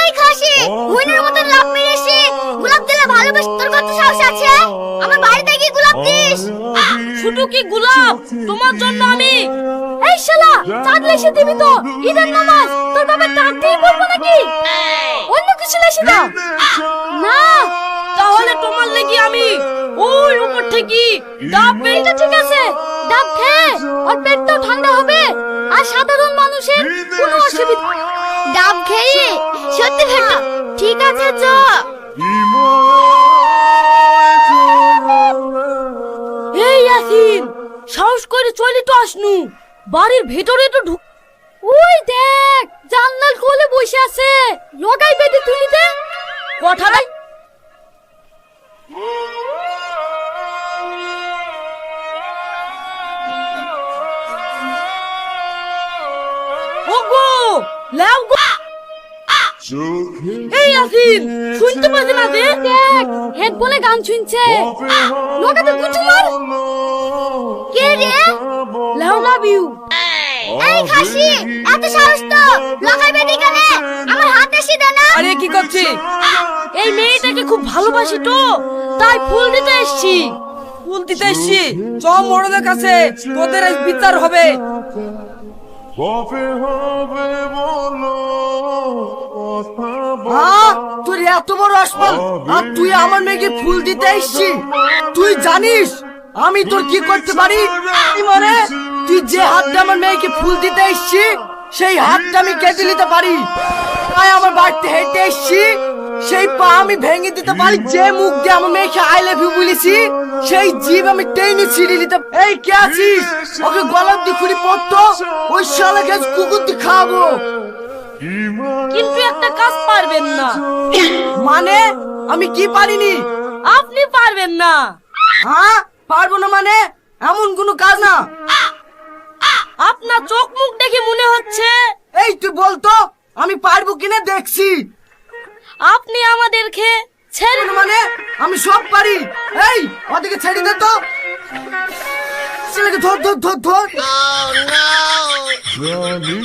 এই খাসি মনের মতো লাভ মেরেছে গোলাপ দিলে ভালোবেস তোর কত সাহস আছে হ্যাঁ? আমার বাড়িতে গিয়ে গোলাপ দিস? শুধু কি গোলাপ? তোমার জন্য আমি এই শালা চাঁদ লেসে দিবি তো। ঈদের নামাজ, তোর বাবা চাঁদ দিয়ে পড়ব নাকি? অন্য কিছু লেসে দাও না, তাহলে তোমার লাগি আমি ওই উপর থেকে ডাব পেটটা ঠিক আছে, ডাব খেয়ে ওর পেটটাও ঠান্ডা হবে। আর সাধারণ মানুষের কোনো অসুবিধা ডাব খেয়ে? সত্যি পেটটা ঠিক আছে চ এই ইয়াসিন, সাহস করে চলে তো আসনু। বাড়ির ভেতরে তো ঢুক ওই দেখ, জানলার কোলে বসে আছে। লগাই বেঁধে তুলি দে। লাও এই ইয়াসিন শুনতে পাচ্ছি না দেখ হেড বলে গান শুনছে লগাতে গুছু মার কে রে লাও লাভ ইউ এই খাসি এত সাহস তো গেলে আমার হাতে সিধে না আরে কি করছি এই মেয়েটাকে খুব ভালোবাসি তো তাই ফুল দিতে এসছি ফুল দিতে এসছি চ মরদের কাছে তোদের বিচার হবে কবে হবে বলো হ্যাঁ তোর এত বড় আসমান আর তুই আমার মেয়েকে ফুল দিতে এসছি তুই জানিস আমি তোর কি করতে পারি? মানে তুই যে হাতটা আমার মেয়েকে ফুল দিতে এসছি সেই হাতটা আমি কেটে নিতে পারি। তাই আমার বাড়িতে হেঁটে এসছি সেই পা আমি ভেঙে দিতে পারি যে মুখ দিয়ে আমার মেয়েকে আই লাভ ইউ বলেছি সেই জীব আমি টেনে ছিঁড়ে নিতে এই কে আছিস? ওকে গলার দিয়ে খুঁড়ি পড়তো ওই শালাকে কুকুর দিয়ে খাওয়াবো। কিন্তু একটা কাজ পারবেন না। মানে? আমি কি পারিনি? আপনি পারবেন না। হ্যাঁ? পারব না মানে? এমন কোনো কাজ না। আপনার চোখ মুখ দেখে মনে হচ্ছে এই তুই বলতো আমি পারব কিনা দেখছি। আপনি আমাদেরকে ছেড়ে মানে? আমি সব পারি। এই ওদিকে ছেড়ে দে তো। ছেলেকে ধর ধর ধর ধর। জানি